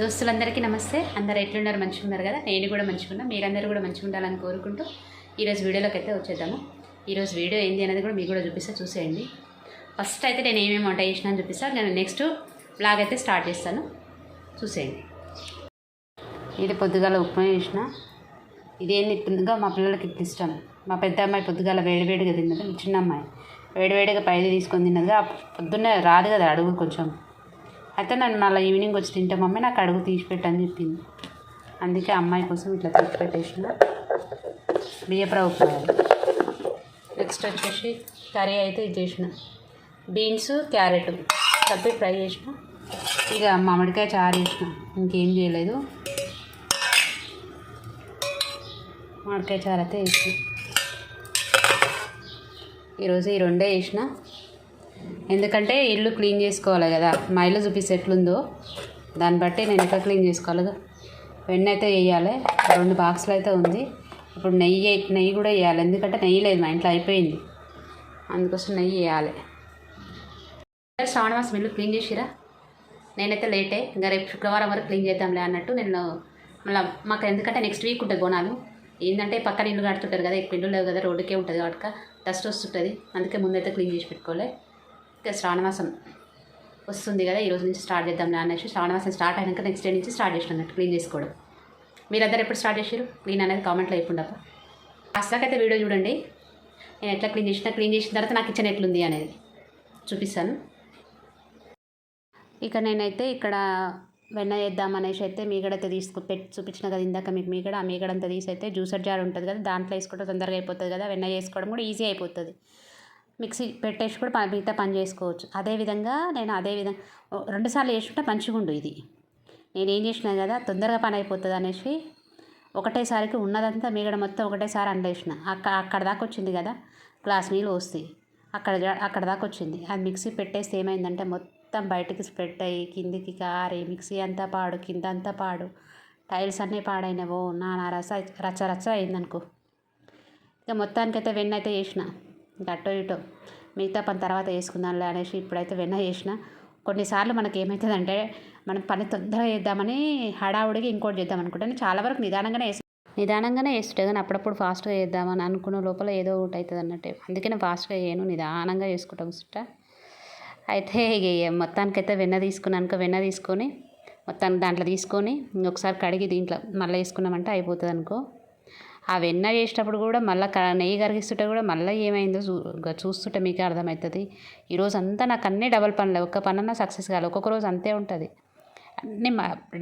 దోస్తులందరికీ నమస్తే. అందరు ఎట్లున్నారు? మంచిగా ఉన్నారు కదా? నేను కూడా మంచిగా ఉన్నా. మీరందరూ కూడా మంచిగా ఉండాలని కోరుకుంటూ ఈరోజు వీడియోలోకి అయితే వచ్చేద్దాము. ఈరోజు వీడియో ఏంది అనేది కూడా మీకు కూడా చూపిస్తా చూసేయండి. ఫస్ట్ అయితే నేను ఏమేమి వంట చేసినా అని చూపిస్తాను నేను నెక్స్ట్ బ్లాగ్ అయితే స్టార్ట్ చేస్తాను. చూసేయండి. ఇది పొద్దుగాల ఉప్మా చేసిన. ఇదేంది? ఇట్లుందిగా మా పిల్లలకి ఇష్టం. మా పెద్ద అమ్మాయి పొద్దుగాల వేడివేడిగా తిన్నది. చిన్న అమ్మాయి వేడివేడిగా పైది తీసుకొని తిన్నదిగా పొద్దున్నే రాదు కదా అడుగు కొంచెం. అయితే నన్ను మళ్ళీ ఈవినింగ్ వచ్చి తింటే మమ్మీ నాకు అడుగు తీసి పెట్టని చెప్పింది. అందుకే అమ్మాయి కోసం ఇట్లా తీసి పెట్టేసిన. బియ్యప్రా కావాలి నెక్స్ట్ వచ్చేసి కర్రీ అయితే ఇది చేసిన. బీన్స్ క్యారెట్ కలిపి ఫ్రై చేసిన. ఇక మామిడికాయ చారు చేసిన. ఇంకేం చేయలేదు. మామిడికాయ చారు అయితే వేసిన ఈరోజు ఈ రెండే వేసిన ఎందుకంటే ఇల్లు క్లీన్ చేసుకోవాలి కదా. మా ఇల్లు చూపిస్తే ఎట్లుందో. దాన్ని బట్టి నేను ఎట్లా క్లీన్ చేసుకోవాలి వెన్న అయితే వేయాలి. రెండు బాక్సులు అయితే ఉంది. ఇప్పుడు నెయ్యి నెయ్యి కూడా వేయాలి. ఎందుకంటే నెయ్యి లేదు మా ఇంట్లో అయిపోయింది. అందుకోసం నెయ్యి వేయాలి. శ్రావణ మాసం ఇల్లు క్లీన్ చేసిరా? నేనైతే లేటే. ఇంకా రేపు శుక్రవారం వరకు క్లీన్ చేద్దాంలే అన్నట్టు నేను మళ్ళీ మాకు ఎందుకంటే నెక్స్ట్ వీక్ ఉంటుంది బోనాలు. ఏంటంటే పక్కన ఇల్లు కడుతుంటారు కదా ఇప్పుడు ఇల్లు లేవు కదా రోడ్డుకే ఉంటుంది కాబట్టి డస్ట్ వస్తుంటుంది. అందుకే ముందైతే క్లీన్ చేసి పెట్టుకోవాలి. ఇంకా శ్రావణమాసం వస్తుంది కదా ఈ రోజు నుంచి స్టార్ట్ చేద్దాం అనేసి శ్రావణమాసం స్టార్ట్ అయినాక నెక్స్ట్ డే నుంచి స్టార్ట్ చేసినట్టు క్లీన్ చేసుకోవడం. మీరందరూ ఎప్పుడు స్టార్ట్ చేశారు క్లీన్ అనేది కామెంట్లో అయిపోండప్ప అసలుకైతే వీడియో చూడండి. నేను ఎట్లా క్లీన్ చేసిన క్లీన్ చేసిన తర్వాత నాకు కిచెన్ ఎట్లుంది అనేది చూపిస్తాను. ఇక నేనైతే ఇక్కడ వెన్న చేద్దామనేసి అయితే మీగడైతే తీసుకు పెట్టి చూపించిన కదా ఇందాక మీకు మీగడ ఆ మీగడంతా తీసి అయితే జ్యూసర్ జార్ ఉంటుంది కదా దాంట్లో వేసుకుంటే తొందరగా అయిపోతుంది కదా వెన్న చేసుకోవడం కూడా ఈజీ అయిపోతుంది. మిక్సీ పెట్టేసి కూడా పని మిగతా పని చేసుకోవచ్చు. అదేవిధంగా నేను అదే విధంగా రెండుసార్లు చేసుకుంటే మంచిగా ఉండు ఇది. నేను ఏం చేసినా కదా తొందరగా పని అయిపోతుంది అనేసి ఒకటేసారికి ఉన్నదంతా మిగడ మొత్తం ఒకటేసారి అండేసిన అక్కడ అక్కడ దాకా వచ్చింది కదా గ్లాస్ నీళ్ళు వస్తాయి అక్కడ అక్కడ దాకా వచ్చింది. అది మిక్సీ పెట్టేస్తే ఏమైందంటే మొత్తం బయటికి స్ప్రెడ్ అయ్యి కిందికి కారి మిక్సీ అంతా పాడు కింద అంతా పాడు టైల్స్ అన్నీ పాడైనవో నానా రస రచ్చ రచ్చ అయిందనుకో. ఇక మొత్తానికైతే వెన్న అయితే చేసిన. అటో ఇటో. మిగతా పని తర్వాత వేసుకుందాంలే అనేసి ఇప్పుడైతే వెన్న చేసిన. కొన్నిసార్లు మనకి ఏమవుతుందంటే మనం పని తొందరగా చేద్దామని హడావుడిగా ఇంకోటి చేద్దాం అనుకుంటాను. చాలా వరకు నిదానంగానే వేసి నిదానంగానే వేస్తుంటే కానీ అప్పుడప్పుడు ఫాస్ట్గా చేద్దామని అనుకున్న లోపల ఏదో ఒకటి అవుతుంది అన్నట్టే. అందుకే నేను ఫాస్ట్గా చేయను నిదానంగా చేసుకుంటాం సుట్ట అయితే మొత్తానికైతే వెన్న తీసుకున్నాక వెన్న తీసుకొని మొత్తాన్ని దాంట్లో తీసుకొని ఒకసారి కడిగి దీంట్లో మళ్ళీ వేసుకున్నామంటే అయిపోతుంది అనుకో ఆ వెన్న చేసేటప్పుడు కూడా మళ్ళీ నెయ్యి కరిగిస్తుంటే కూడా మళ్ళీ ఏమైందో చూ చూస్తుంటే మీకే అర్థమవుతుంది ఈరోజు అంతా నాకు అన్నీ డబల్ పనులే ఒక్క పనన్నా సక్సెస్ కాదు ఒక్కొక్క రోజు అంతే ఉంటుంది. అన్నీ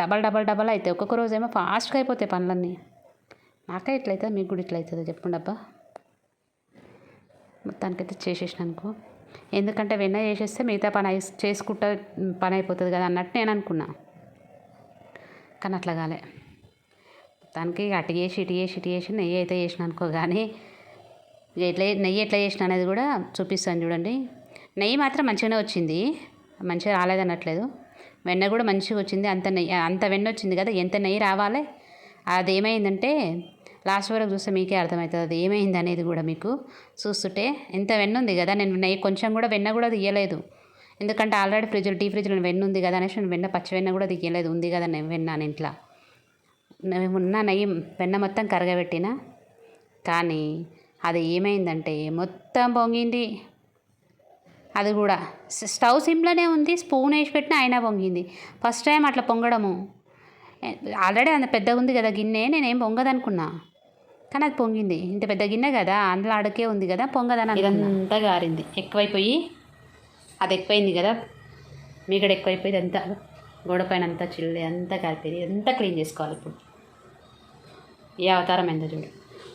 డబల్ డబల్ డబల్ అవుతాయి ఒక్కొక్క రోజు ఏమో ఫాస్ట్గా అయిపోతాయి పనులన్నీ. నాకే ఇట్లయితే మీకు కూడా ఇట్లా అవుతుంది చెప్పండి అబ్బా. మొత్తానికైతే చేసేసిన అనుకో. ఎందుకంటే వెన్న చేసేస్తే మిగతా పని అయి చేసుకుంటా పని అయిపోతుంది కదా అన్నట్టు నేను అనుకున్నా. కానీ అట్లా కాలే. మొత్తానికి అటు చేసి ఇటు చేసి ఇటు చేసి నెయ్యి అయితే చేసిన అనుకో కానీ ఇక ఎట్లా నెయ్యి ఎట్లా చేసిన అనేది కూడా చూపిస్తాను చూడండి. నెయ్యి మాత్రం మంచిగానే వచ్చింది. మంచిగా రాలేదనట్లేదు వెన్న కూడా మంచిగా వచ్చింది. అంత నెయ్యి అంత వెన్న వచ్చింది కదా ఎంత నెయ్యి రావాలి? అది ఏమైందంటే లాస్ట్ వరకు చూస్తే మీకే అర్థమవుతుంది. అది ఏమైంది అనేది కూడా మీకు చూస్తుంటే ఎంత వెన్న ఉంది కదా నేను నెయ్యి కొంచెం కూడా వెన్న కూడా తీయలేదు. ఎందుకంటే ఆల్రెడీ ఫ్రిడ్జ్లో డీ ఫ్రిడ్జ్లో వెన్న ఉంది కదా అనేసి నేను వెన్న పచ్చి వెన్న కూడా తీయలేదు. ఉంది కదా నేను వెన్న అని ఇంట్లో. ఉన్న నెయ్యి వెన్న మొత్తం కరగబెట్టిన. కానీ అది ఏమైందంటే మొత్తం పొంగింది. అది కూడా స్టవ్ సిమ్లోనే ఉంది స్పూన్ వేసి పెట్టినా అయినా పొంగింది. ఫస్ట్ టైం అట్లా పొంగడము. ఆల్రెడీ అంత పెద్దగా ఉంది కదా గిన్నె నేనేం పొంగదనుకున్నా. కానీ అది పొంగింది. ఇంత పెద్ద గిన్నె కదా అందులో అడకే ఉంది కదా పొంగదని ఇదంతా గారింది. ఎక్కువైపోయి అది ఎక్కువైంది కదా. మీగడ ఎక్కువైపోయింది అంతా గోడ పైన అంతా చిల్లి అంతా కారిపోయింది అంతా క్లీన్ చేసుకోవాలి ఇప్పుడు. ఏ అవతారం ఎంత చూడు.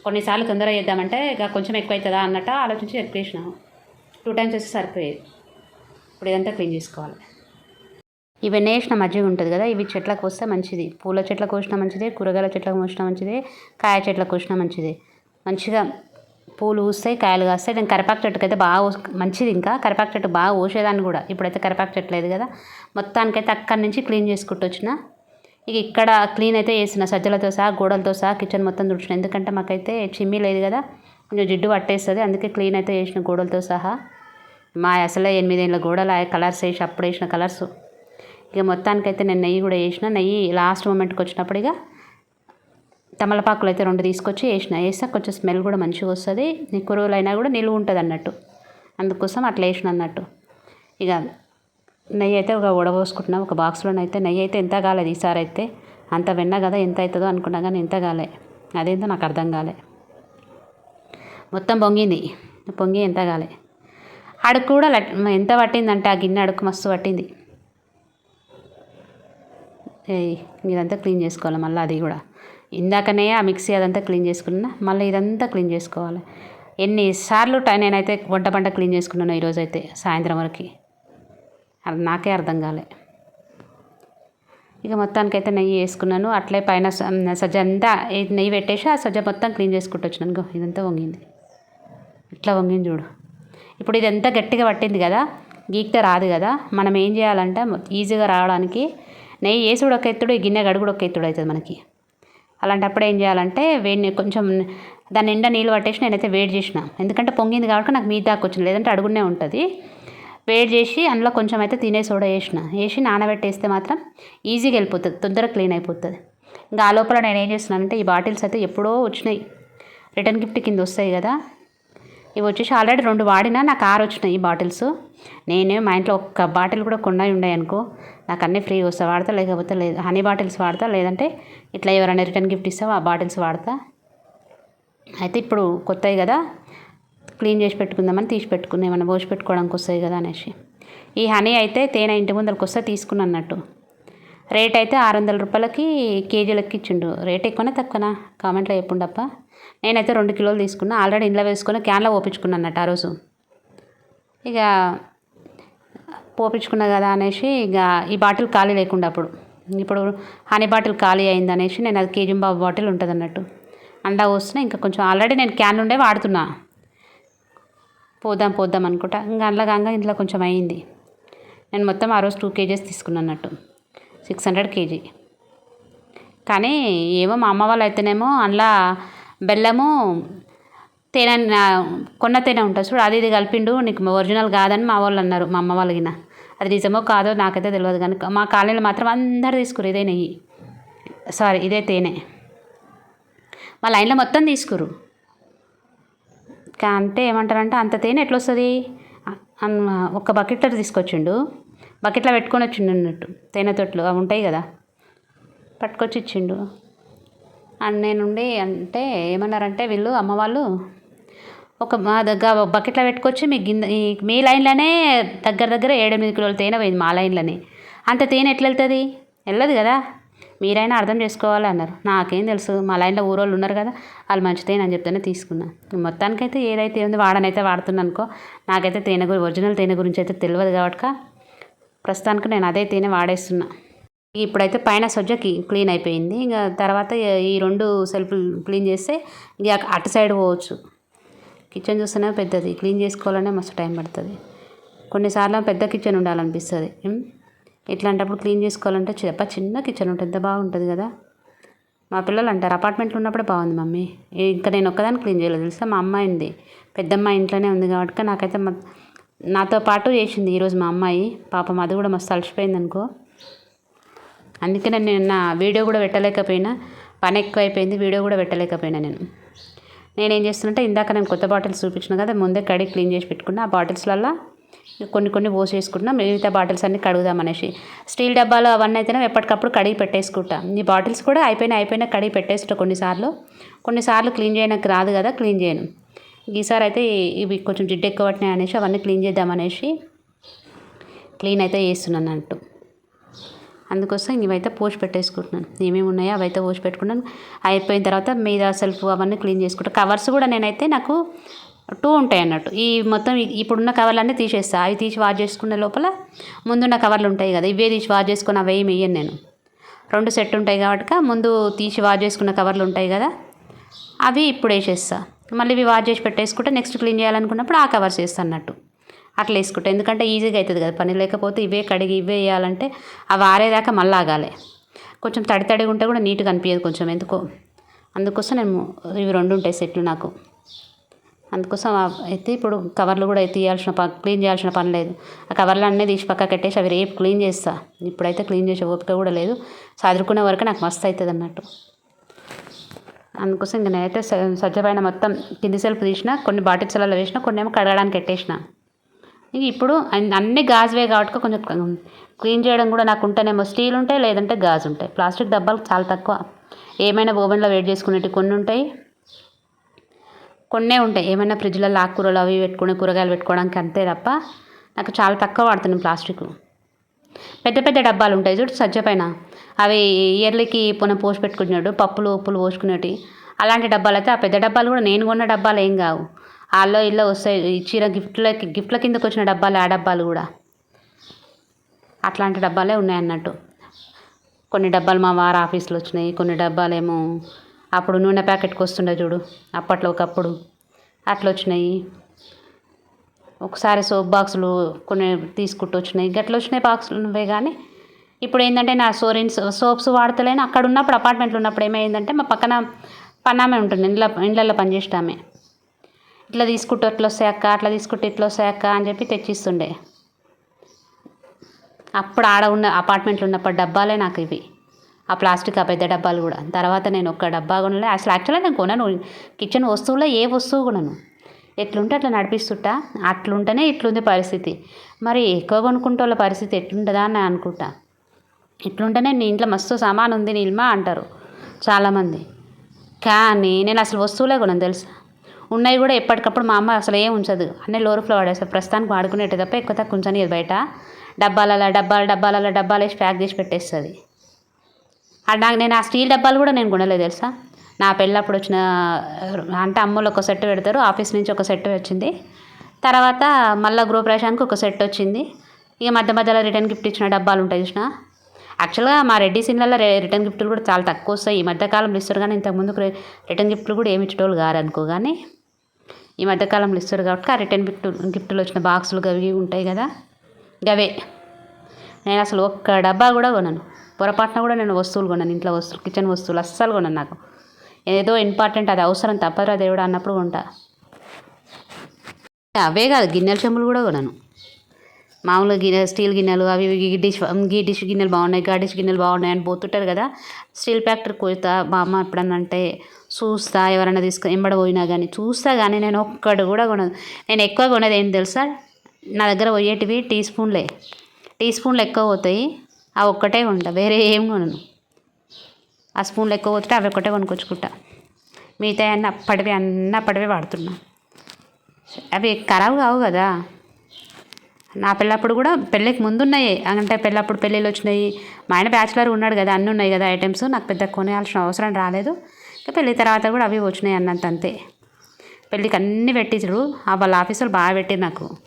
కొన్నిసార్లు తొందరగా చేద్దామంటే ఇక కొంచెం ఎక్కువ అవుతుందా అన్నట్టు ఆలోచించి ఎక్కువ వేసినాము టూ టైమ్స్ వేస్తే సరిపోయేది. ఇప్పుడు ఇదంతా క్లీన్ చేసుకోవాలి. ఇవన్నీ వేసిన మజ్జిగ ఉంటుంది కదా ఇవి చెట్లకు వస్తే మంచిది. పూల చెట్లకు కోసినా మంచిదే కూరగాయల చెట్లకు కోసినా మంచిదే కాయ చెట్లకు కోసినా మంచిదే. మంచిగా పూలు పూస్తాయి కాయలు కాస్తాయి. నేను కరిపాకు చెట్టుకి అయితే బాగా మంచిది ఇంకా. కరిపాకు చెట్టు బాగా పోసేదాన్ని కూడా. ఇప్పుడైతే కరిపాకు చెట్టు లేదు కదా. మొత్తానికైతే అక్కడి నుంచి క్లీన్ చేసుకుంటూ వచ్చిన. ఇక ఇక్కడ క్లీన్ అయితే చేసిన సజ్జలతో సహా గోడలతో సహా కిచెన్ మొత్తం తుడిచిన ఎందుకంటే మాకైతే చిమ్మి లేదు కదా కొంచెం జిడ్డు పట్టేస్తుంది. అందుకే క్లీన్ అయితే చేసిన గోడలతో సహా. మా అసలే ఎనిమిదేళ్ళ గోడలు ఆ కలర్స్ వేసి అప్పుడు వేసిన కలర్స్. ఇక మొత్తానికైతే నేను నెయ్యి కూడా వేసిన. నెయ్యి లాస్ట్ మూమెంట్కి వచ్చినప్పుడు ఇక తమలపాకులు అయితే రెండు తీసుకొచ్చి వేసిన. వేస్తే కొంచెం స్మెల్ కూడా మంచిగా వస్తుంది. కురువులైనా కూడా నిలువ ఉంటుంది అన్నట్టు అందుకోసం అట్లా వేసిన అన్నట్టు. ఇక నెయ్యి అయితే ఒక ఉడబోసుకుంటున్నా ఒక బాక్స్లోనైతే నెయ్యి అయితే ఎంత కాలేదు ఈసారి అయితే. అంత వెన్న కదా ఎంత అవుతుందో అనుకున్నా కానీ ఎంత కాలే. అదేంతో నాకు అర్థం కాలే. మొత్తం పొంగింది. పొంగి ఎంత కాలే. అడుగు కూడా ఎంత పట్టిందంటే ఆ గిన్నె అడుగు మస్తు పట్టింది. ఏయ్ ఇదంతా క్లీన్ చేసుకోవాలి మళ్ళీ అది కూడా. ఇందాకనే ఆ మిక్సీ అదంతా క్లీన్ చేసుకున్నా మళ్ళీ ఇదంతా క్లీన్ చేసుకోవాలి. ఎన్నిసార్లు టై నేనైతే వంట పంట క్లీన్ చేసుకున్నాను ఈరోజు అయితే సాయంత్రం వరకు. నాకే అర్థం కాలే. ఇక మొత్తానికైతే నెయ్యి వేసుకున్నాను. అట్లే పైన స- సజ్జ అంతా నెయ్యి పెట్టేసి ఆ సజ్జ మొత్తం క్లీన్ చేసుకుంటూ వచ్చినాను. ఇదంతా వంగింది. ఇట్లా వంగింది చూడు. ఇప్పుడు ఇదంతా గట్టిగా పట్టింది కదా గీక్తే రాదు కదా. మనం ఏం చేయాలంటే ఈజీగా రావడానికి నెయ్యి వేసుడు ఒక ఎత్తుడు ఈ గిన్నె గడుగుడు ఒక ఎత్తుడు అవుతుంది మనకి. అలాంటప్పుడు ఏం చేయాలంటే వేడిని కొంచెం దాని నిండా నీళ్ళు పట్టేసి నేనైతే వేడి చేసిన. ఎందుకంటే పొంగింది కాబట్టి నాకు మీ దాకా వచ్చింది. లేదంటే అడుగునే ఉంటుంది. వేడి చేసి అందులో కొంచెం అయితే తినే సోడా వేసిన. వేసి నానబెట్టేస్తే మాత్రం ఈజీగా వెళ్ళిపోతుంది తొందరగా క్లీన్ అయిపోతుంది. ఇంకా ఆ లోపల నేను ఏం చేస్తున్నానంటే ఈ బాటిల్స్ అయితే ఎప్పుడో వచ్చినాయి. రిటర్న్ గిఫ్ట్ కింద వస్తాయి కదా. ఇవి వచ్చేసి ఆల్రెడీ రెండు వాడినా నాకు ఆరు వచ్చినాయి ఈ బాటిల్స్. నేనే మా ఇంట్లో ఒక్క బాటిల్ కూడా కొన్నాయి ఉన్నాయి అనుకో నాకు అన్నీ ఫ్రీ వస్తా వాడతా లేకపోతే లేదు. హనీ బాటిల్స్ వాడతా లేదంటే ఇట్లా ఎవరైనా రిటర్న్ గిఫ్ట్ ఇస్తావో ఆ బాటిల్స్ వాడతా. అయితే ఇప్పుడు కొత్తవి కదా. క్లీన్ చేసి పెట్టుకుందామని తీసి పెట్టుకున్నా ఏమైనా పోసి పెట్టుకోవడానికి వస్తాయి కదా అనేసి. ఈ హనీ అయితే తేనె ఇంటి ముందరికి వస్తే తీసుకున్నా అన్నట్టు. రేట్ అయితే ఆరు వందల రూపాయలకి కేజీ లెక్క ఇచ్చిండు. రేట్ ఎక్కువనా తక్కువనా? కామెంట్లో చెప్పుండప్ప. నేనైతే రెండు కిలోలు తీసుకున్నా. ఆల్రెడీ ఇంట్లో వేసుకుని క్యాన్లో పోపించుకున్నా అన్నట్టు ఆ రోజు. ఇక పోపించుకున్నా కదా అనేసి ఇక ఈ బాటిల్ ఖాళీ లేకుండా అప్పుడు. ఇప్పుడు హనీ బాటిల్ ఖాళీ అయింది అనేసి నేను అది కేజీ బాబు బాటిల్ ఉంటుంది అన్నట్టు అండా వస్తున్నా ఇంకా కొంచెం ఆల్రెడీ నేను క్యాన్ ఉండే వాడుతున్నా. పోదాం పోద్దాం అనుకుంటా. ఇంకా అందులో కాగా ఇంట్లో కొంచెం అయింది. నేను మొత్తం ఆ రోజు టూ కేజీస్ తీసుకున్నట్టు సిక్స్ హండ్రెడ్ కేజీ. కానీ ఏమో మా అమ్మ వాళ్ళు అయితేనేమో అందులో బెల్లము తేనె కొన్న తేనె ఉంటుంది చూడు అది ఇది కలిపిండు నీకు ఒరిజినల్ కాదని మా వాళ్ళు అన్నారు మా అమ్మ వాళ్ళకిన అది నిజమో కాదో నాకైతే తెలియదు కానీ మా కాలనీలో మాత్రం అందరు తీసుకురు ఇదే నెయ్యి. సారీ ఇదే తేనె. మా లైన్లో మొత్తం తీసుకురు. అంటే ఏమంటారంటే అంత తేనె ఎట్లా వస్తుంది ఒక బకెట్లో తీసుకొచ్చిండు. బకెట్లో పెట్టుకొని వచ్చిండు అన్నట్టు. తేనె తొట్లు అవి ఉంటాయి కదా. పట్టుకొచ్చి ఇచ్చిండు. అండ్ నేనుండి అంటే ఏమన్నారంటే వీళ్ళు అమ్మ వాళ్ళు ఒక మా దగ్గర బకెట్లో పెట్టుకొచ్చి మీ గిన్నె మీ లైన్లోనే దగ్గర దగ్గర ఏడెనిమిది కిలోల తేనె పోయింది మా లైన్లోనే. అంత తేనె ఎట్లా వెళ్తుంది వెళ్ళదు కదా. మీరైనా అర్థం చేసుకోవాలి అన్నారు నాకేం తెలుసు మా లైన్లో ఊరోళ్ళు ఉన్నారు కదా వాళ్ళు మంచిదేనని చెప్తేనే తీసుకున్నా. మొత్తానికైతే ఏదైతే ఉంది వాడనైతే వాడుతున్నా అనుకో నాకైతే తేనె గురి ఒరిజినల్ తేనె గురించి అయితే తెలియదు కాబట్టి ప్రస్తుతానికి నేను అదే తేనె వాడేస్తున్నా. ఇప్పుడైతే పైన సొజ్జకి క్లీన్ అయిపోయింది. ఇంకా తర్వాత ఈ రెండు సెల్ఫ్లు క్లీన్ చేస్తే ఇక అటు సైడ్ పోవచ్చు. కిచెన్ చూస్తేనే పెద్దది క్లీన్ చేసుకోవాలనే మస్తు టైం పడుతుంది. కొన్నిసార్లు పెద్ద కిచెన్ ఉండాలనిపిస్తుంది. ఇట్లాంటప్పుడు క్లీన్ చేసుకోవాలంటే చెప్ప చిన్న కిచెన్ ఉంటుంది ఎంత బాగుంటుంది కదా. మా పిల్లలు అంటారు అపార్ట్మెంట్లో ఉన్నప్పుడే బాగుంది మమ్మీ. ఇంకా నేను ఒక్కదాన్ని క్లీన్ చేయలేదు తెలుసా? మా అమ్మాయి పెద్దమ్మాయి ఇంట్లోనే ఉంది కాబట్టి నాకైతే మ- నాతో పాటు చేసింది ఈరోజు మా అమ్మాయి. పాపం అది కూడా మస్తు అలసిపోయింది అనుకో. అందుకే నేను నిన్న వీడియో కూడా పెట్టలేకపోయినా పని ఎక్కువైపోయింది వీడియో కూడా పెట్టలేకపోయినా నేను. నేనేం చేస్తున్నంటే ఇందాక నేను కొత్త బాటిల్స్ చూపించిన కదా ముందే కడిగి క్లీన్ చేసి పెట్టుకున్నా. ఆ బాటిల్స్లలో కొన్ని కొన్ని పోసేసుకుంటున్నాం. మిగతా బాటిల్స్ అన్ని కడుగుదాం అనేసి. స్టీల్ డబ్బాలు అవన్నీ అయితేనే ఎప్పటికప్పుడు కడిగి పెట్టేసుకుంటా. ఈ బాటిల్స్ కూడా అయిపోయినా అయిపోయినా కడిగి పెట్టేసుకుంటా కొన్నిసార్లు కొన్నిసార్లు క్లీన్ చేయడానికి రాదు కదా క్లీన్ చేయను. ఈసారి అయితే ఇవి కొంచెం జిడ్డు ఎక్కువ పట్టినాయి అనేసి అవన్నీ క్లీన్ చేద్దాం అనేసి క్లీన్ అయితే చేస్తున్నాను అన్నట్టు. అందుకోసం ఇవైతే పోసి పెట్టేసుకుంటున్నాను. ఏమేమి ఉన్నాయో అవైతే పోసి పెట్టుకున్నాను. అయిపోయిన తర్వాత మీద సెల్ఫ్ అవన్నీ క్లీన్ చేసుకుంటాను కవర్స్ కూడా నేనైతే నాకు టూ ఉంటాయి అన్నట్టు. ఈ మొత్తం ఇప్పుడున్న కవర్లన్నీ తీసేస్తా. అవి తీసి వాష్ చేసుకునే లోపల ముందున్న కవర్లు ఉంటాయి కదా ఇవే తీసి వాష్ చేసుకుని అవి ఏమి వేయను నేను. రెండు సెట్ ఉంటాయి కాబట్టి ముందు తీసి వాష్ చేసుకున్న కవర్లు ఉంటాయి కదా అవి ఇప్పుడు వేసేస్తా. మళ్ళీ ఇవి వాష్ చేసి పెట్టేసుకుంటే నెక్స్ట్ క్లీన్ చేయాలనుకున్నప్పుడు ఆ కవర్స్ వేస్తా అన్నట్టు. అట్లా వేసుకుంటా ఎందుకంటే ఈజీగా అవుతుంది కదా పని. లేకపోతే ఇవే కడిగి ఇవే వేయాలంటే అవి ఆరేదాకా మళ్ళీ ఆగాలి. కొంచెం తడి తడిగా ఉంటే కూడా నీట్గా అనిపించదు కొంచెం ఎందుకో. అందుకోసం నేను ఇవి రెండు ఉంటాయి సెట్లు నాకు. అందుకోసం అయితే ఇప్పుడు కవర్లు కూడా తీయాల్సిన ప క్లీన్ చేయాల్సిన పని లేదు. ఆ కవర్లు అన్నీ తీసి పక్క కట్టేసి అవి రేపు క్లీన్ చేస్తా. ఇప్పుడైతే క్లీన్ చేసే ఓపిక కూడా లేదు. చదువుకునే వరకు నాకు మస్తు అవుతుంది అన్నట్టు. అందుకోసం ఇంక నేనైతే స- సజ్జ పైన మొత్తం కింది సెల్ఫ్ తీసిన కొన్ని బాటిల్స్లలో వేసిన కొన్ని ఏమో కడగడానికి పెట్టేసిన ఇంక ఇప్పుడు అన్- అన్ని గాజువే కాబట్టి కొంచెం క్లీన్ చేయడం కూడా నాకు ఉంటేనేమో స్టీల్ ఉంటాయి లేదంటే గాజు ఉంటాయి ప్లాస్టిక్ డబ్బాలు చాలా తక్కువ. ఏమైనా ఓవెన్లో వేడి చేసుకునేవి కొన్ని ఉంటాయి. కొన్నే ఉంటాయి. ఏమైనా ఫ్రిడ్జ్లలో ఆకుకూరలు అవి పెట్టుకుని కూరగాయలు పెట్టుకోవడానికి అంతే తప్ప నాకు చాలా తక్కువ వాడుతున్నాను ప్లాస్టిక్. పెద్ద పెద్ద డబ్బాలు ఉంటాయి చూడు సజ్జ పైన. అవి ఇయర్లీకి పొన పోసి పెట్టుకున్నాడు పప్పులు ఉప్పులు పోసుకునేటి. అలాంటి డబ్బాలు అయితే ఆ పెద్ద డబ్బాలు కూడా నేను కొన్న డబ్బాలు ఏం కావు. వాళ్ళో ఇల్లు వస్తాయి. ఇచ్చిన గిఫ్ట్లకి గిఫ్ట్ల కిందకు వచ్చిన డబ్బాలు ఆ డబ్బాలు కూడా. అట్లాంటి డబ్బాలే ఉన్నాయి అన్నట్టు కొన్ని డబ్బాలు మా వారు ఆఫీస్లో వచ్చినాయి. కొన్ని డబ్బాలేమో అప్పుడు నూనె ప్యాకెట్కి వస్తుండే చూడు అప్పట్లో ఒకప్పుడు. అట్లా వచ్చినాయి. ఒకసారి సోప్ బాక్సులు కొన్ని తీసుకుంటూ వచ్చినాయి. గట్ల వచ్చినాయి బాక్సులు ఉన్నవే కానీ ఇప్పుడు ఏంటంటే నా సోరిన్స్ సోప్స్ వాడతలేను. అక్కడ ఉన్నప్పుడు అపార్ట్మెంట్లో ఉన్నప్పుడు ఏమైందంటే మా పక్కన పన్నామే ఉంటుంది. ఇండ్ల ఇండ్లలో పనిచేస్తామే ఇట్లా తీసుకుంటూ అట్లా వస్తాయక్క అట్లా తీసుకుంటే ఇట్లా వస్తాయక్క అని చెప్పి తెచ్చిస్తుండే. అప్పుడు ఆడ ఉన్న అపార్ట్మెంట్లో ఉన్నప్పుడు డబ్బాలే నాకు ఇవి. ఆ ప్లాస్టిక్ ఆ పెద్ద డబ్బాలు కూడా. తర్వాత నేను ఒక్క డబ్బా కొనలే. అసలు యాక్చువల్గా నేను కొనను. కిచెన్ వస్తువులో ఏ వస్తువు కొనను. ఎట్లుంటే అట్లా నడిపిస్తుంటా. అట్లుంటేనే ఇట్లుంది పరిస్థితి. మరి ఎక్కువ కొనుక్కుంటే వాళ్ళ పరిస్థితి ఎట్లుంటుందా అని అనుకుంటా. ఇట్లుంటేనే నీ ఇంట్లో మస్తు సామాన్ ఉంది నీల్మా అంటారు చాలామంది. కానీ నేను అసలు వస్తువులే కొనను తెలుసా? ఉన్నాయి కూడా ఎప్పటికప్పుడు మా అమ్మ అసలు ఏం ఉంచదు. అన్నీ లోరుఫ్లో వాడేస్తారు ప్రస్తుతానికి వాడుకునేట్టు తప్ప ఎక్కువ తక్కువ ఉంచని బయట. డబ్బాలలో డబ్బాల డబ్బాలలో డబ్బాలు వేసి ప్యాక్ చేసి పెట్టేస్తుంది. నాకు నేను ఆ స్టీల్ డబ్బాలు కూడా నేను కొనలేదు తెలుసా? నా పెళ్ళప్పుడు వచ్చిన అంటే అమ్మలు ఒక సెట్ పెడతారు ఆఫీస్ నుంచి ఒక సెట్ వచ్చింది. తర్వాత మళ్ళీ గృహప్రవేశానికి ఒక సెట్ వచ్చింది. ఇక మధ్య మధ్యలో రిటర్న్ గిఫ్ట్ ఇచ్చిన డబ్బాలు ఉంటాయి చూసిన? యాక్చువల్గా మా రెడ్డి సిన్లలో రిటర్న్ గిఫ్ట్లు కూడా చాలా తక్కువ వస్తాయి. ఈ మధ్యకాలంలో ఇస్తారు కానీ ఇంతకుముందు రిటర్న్ గిఫ్ట్లు కూడా ఏమి ఇచ్చేటోళ్ళు గారు అనుకో కానీ ఈ మధ్యకాలంలో ఇస్తారు కాబట్టి ఆ రిటర్న్ గిఫ్ట్ గిఫ్ట్లు వచ్చిన బాక్సులు గవి ఉంటాయి కదా? గవే. నేను అసలు ఒక్క డబ్బా కూడా కొనను. పొరపాటున కూడా నేను వస్తువులు కొన్నాను ఇంట్లో వస్తువులు కిచెన్ వస్తువులు అస్సలు కొన్నాను నాకు. ఏదో ఇంపార్టెంట్ అది అవసరం తప్పదురా దేవుడు అన్నప్పుడు కొంటా. అవే కాదు గిన్నెల చెంబులు కూడా కొనను మామూలుగా గిన్నె స్టీల్ గిన్నెలు అవి గీ డిష్ గీ డిష్ గిన్నెలు బాగున్నాయి గా డిష్ గిన్నెలు బాగున్నాయి అని పోతుంటారు కదా. స్టీల్ ఫ్యాక్టరీ పోతా మా అమ్మ ఎప్పుడన్నా అంటే చూస్తా ఎవరైనా తీసుకు ఎంబడ పోయినా కానీ చూస్తా కానీ నేను ఒక్కడు కూడా కొనదు నేను ఎక్కువ కొనేది ఏంటి తెలుసా? నా దగ్గర పోయేటివి టీ స్పూన్లే. టీ స్పూన్లు ఎక్కువ పోతాయి. ఆ ఒక్కటే కొంటా వేరే ఏం కొనను. ఆ స్పూన్లు ఎక్కువ పోతుంటే అవి ఒక్కటే కొనుక్కొచ్చుకుంటా. మిగతా అన్నీ అప్పటివి అన్నీ అప్పటివే వాడుతున్నా. అవి ఖరాబ్ కావు కదా. నా పెళ్ళప్పుడు కూడా పెళ్ళికి ముందు ఉన్నాయి అంటే పెళ్ళప్పుడు పెళ్ళిళ్ళు వచ్చినాయి. మా ఆయన బ్యాచులర్ ఉన్నాడు కదా అన్నీ ఉన్నాయి కదా ఐటమ్స్. నాకు పెద్ద కొనేయాల్సిన అవసరం రాలేదు. ఇంకా పెళ్ళి తర్వాత కూడా అవి వచ్చినాయి అన్నంత అంతే. పెళ్ళికి అన్నీ పెట్టించరు ఆ వాళ్ళ ఆఫీసులు బాగా పెట్టారు నాకు.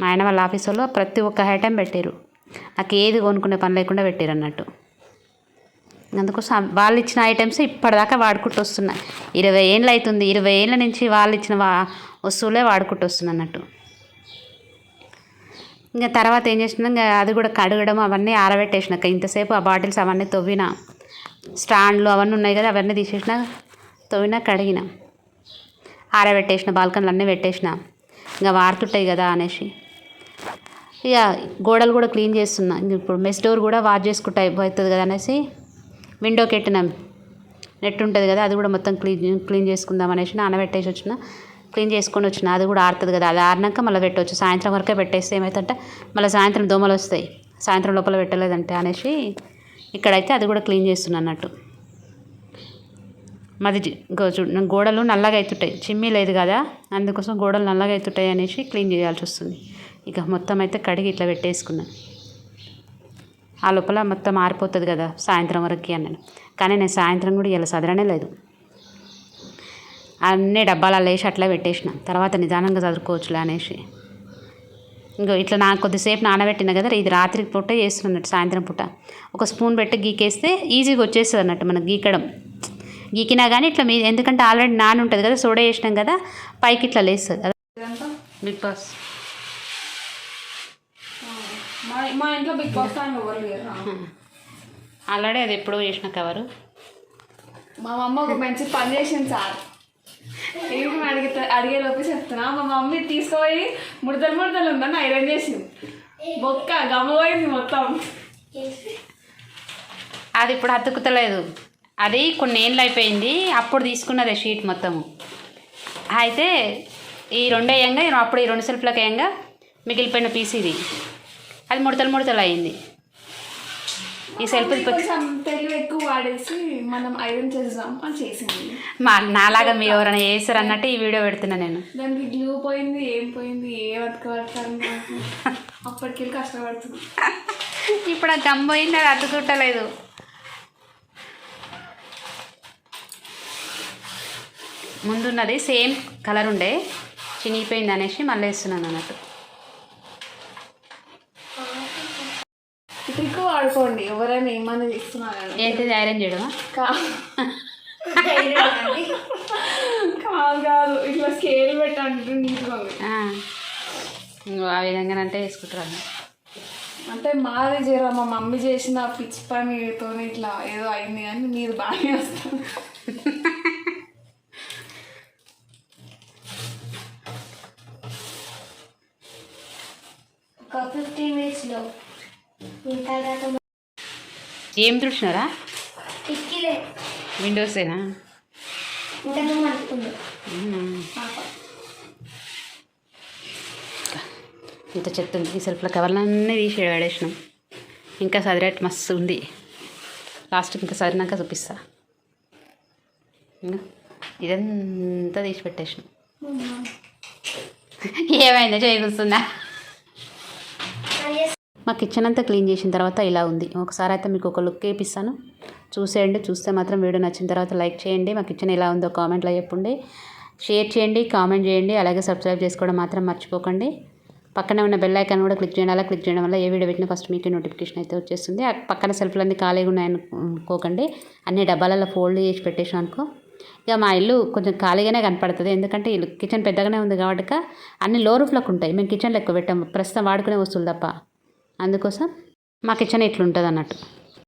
మా ఆయన వాళ్ళ ఆఫీసులో ప్రతి ఒక్క ఐటెం పెట్టారు నాకు ఏది కొనుక్కునే పని లేకుండా పెట్టారు అన్నట్టు. అందుకోసం వాళ్ళు ఇచ్చిన ఐటమ్స్ ఇప్పటిదాకా వాడుకుంటూ వస్తున్నా ఇరవై ఏళ్ళు అవుతుంది ఇరవై ఏళ్ళ నుంచి వాళ్ళు ఇచ్చిన వా వస్తువులే వాడుకుంటూ వస్తున్నా అన్నట్టు. ఇంకా తర్వాత ఏం చేసిన ఇంకా అది కూడా కడగడం అవన్నీ ఆరబెట్టేసినాక ఇంతసేపు ఆ బాటిల్స్ అవన్నీ తవ్విన స్టాండ్లు అవన్నీ ఉన్నాయి కదా అవన్నీ తీసేసిన తవ్విన కడిగిన. ఆరబెట్టేసిన బాల్కన్లు అన్నీ పెట్టేసిన. ఇంకా వాడుతుంటాయి కదా అనేసి. ఇక గోడలు కూడా క్లీన్ చేస్తున్నా. ఇప్పుడు మెస్ డోర్ కూడా వాష్ చేసుకుంటా అయిపోతుంది కదా అనేసి విండోకి పెట్టినాం నెట్ ఉంటుంది కదా అది కూడా మొత్తం క్లీన్ క్లీన్ చేసుకుందాం అనేసి నానబెట్టేసి వచ్చిన. క్లీన్ చేసుకొని వచ్చిన అది కూడా ఆడుతుంది కదా అది ఆరినాక మళ్ళీ పెట్టవచ్చు సాయంత్రం వరకే పెట్టేస్తే ఏమవుతుందంటే మళ్ళీ సాయంత్రం దోమలు వస్తాయి. సాయంత్రం లోపల పెట్టలేదంటే అనేసి ఇక్కడైతే అది కూడా క్లీన్ చేస్తున్నా అన్నట్టు. మాది గోడలు నల్లగా అవుతుంటాయి చిమ్మీ లేదు కదా అందుకోసం గోడలు నల్లగా అవుతుంటాయి అనేసి క్లీన్ చేయాల్సి వస్తుంది. ఇక మొత్తం అయితే కడిగి ఇట్లా పెట్టేసుకున్నాను ఆ లోపల మొత్తం ఆరిపోతుంది కదా సాయంత్రం వరకు అన్నాను కానీ నేను సాయంత్రం కూడా ఇలా చదవనే లేదు. అన్నీ డబ్బాలలో వేసి అట్లా పెట్టేసిన. తర్వాత నిదానంగా చదువుకోవచ్చులే అనేసి. ఇంకో ఇట్లా నాకు కొద్దిసేపు నానబెట్టిన కదా ఇది రాత్రి పూట చేస్తున్నట్టు సాయంత్రం పూట. ఒక స్పూన్ పెట్టి గీకేస్తే ఈజీగా వచ్చేస్తుంది అన్నట్టు మనకు గీకడం. గీకినా కానీ ఇట్లా మీ ఎందుకంటే ఆల్రెడీ నాన్ ఉంటుంది కదా సోడా వేసినాం కదా పైకి ఇట్లా లేస్తుంది. Big boss. మా ఇంట్లో బిగ్ బాస్ టైం ఎవరు లేరు. ఆల్రెడీ అది ఎప్పుడో చేసిన కవరు మా మమ్మ ఒక మంచి పని చేసింది సార్. ఏంటి అడిగితే అడిగే లోపే చెప్తున్నా. మా మమ్మీ తీసుకుపోయి ముడతలు ముడతలు ఉందని ఐరన్ చేసింది. బొక్క గమ్మపోయింది మొత్తం. అది ఇప్పుడు అతుకుతలేదు. అది కొన్ని ఏళ్ళు అయిపోయింది. అప్పుడు తీసుకున్నదే షీట్ మొత్తము అయితే ఈ రెండు వేయంగా అప్పుడు ఈ రెండు సెల్ఫ్లకు వేయంగా మిగిలిపోయిన పీస్ ఇది. అది ముడతలు ముడతలు అయింది. ఈ సెల్ఫ్ ఎక్కువ వాడేసి మనం ఐరన్ చేద్దాం అని చేసింది. మా నాలాగా మీరు ఎవరైనా చేస్తారు అన్నట్టు ఈ వీడియో పెడుతున్నా నేను. దానికి గ్లూ పోయింది ఏం పోయింది ఏ కష్టపడుతుంది. ఇప్పుడు ఆ గమ్ పోయింది అది అతుకుట్టలేదు ముందున్నది సేమ్ కలర్ ఉండే చినిగిపోయింది అనేసి మళ్ళీ వేస్తున్నాను అన్నట్టు. ట్రిక్ వాడుకోండి. ఎవరైనా ఏమైనా ఇస్తున్నారు ఏంటిది ఐరన్ చేయడమా కాదు కాదు. ఇట్లా స్కేల్ పెట్టండి. నీట్గా ఆ. ఇంగో ఆ విధంగా అంటే వేసుకుంటారు అంటే మాది జర మా మమ్మీ చేసిన పిచ్చి పనితో ఇట్లా ఏదో అయింది కానీ మీరు బాగానే వస్తారు. ఒక ఫిఫ్టీన్ మినిట్స్లో ఏం తుడిచినారా టిక్కీలే. విండోసేనా? ఇంత చెత్త ఉంది. ఈ సెల్ఫ్ల కవర్లన్నీ తీసి పడేసినాం ఇంకా సదిరేట్ మస్తు ఉంది. లాస్ట్ ఇంకా సరినాక చూపిస్తా. ఇదంతా తీసి పెట్టేసినాం. ఏమైందో చేయకూస్తుందా మా కిచెన్ అంతా క్లీన్ చేసిన తర్వాత ఇలా ఉంది. ఒకసారి అయితే మీకు ఒక లుక్ వేపిస్తాను చూసేయండి చూస్తే మాత్రం వీడియో నచ్చిన తర్వాత లైక్ చేయండి. మా కిచెన్ ఎలా ఉందో కామెంట్లో చెప్పండి. షేర్ చేయండి కామెంట్ చేయండి అలాగే సబ్స్క్రైబ్ చేసుకోవడం మాత్రం మర్చిపోకండి. పక్కనే ఉన్న బెల్ ఐకాన్ కూడా క్లిక్ చేయండి. అలా క్లిక్ చేయడం వల్ల ఏ వీడియో పెట్టినా ఫస్ట్ మీకు నోటిఫికేషన్ అయితే వచ్చేస్తుంది. ఆ పక్కన సెల్ఫ్లన్నీ ఖాళీగా ఉన్నాయనుకోకండి అన్ని డబ్బాలలో ఫోల్డ్ చేసి పెట్టేసాం అనుకో. ఇక మా ఇల్లు కొంచెం ఖాళీగానే కనపడుతుంది. ఎందుకంటే ఇల్లు కిచెన్ పెద్దగానే ఉంది కాబట్టి అన్ని లో రూఫ్లకు ఉంటాయి. మేము కిచెన్లో ఎక్కువ పెట్టాము. ప్రస్తుతం వాడుకునే వస్తువులు తప్ప. అందుకోసం మా కిచెన్ ఇట్లుంటుంది అన్నట్టు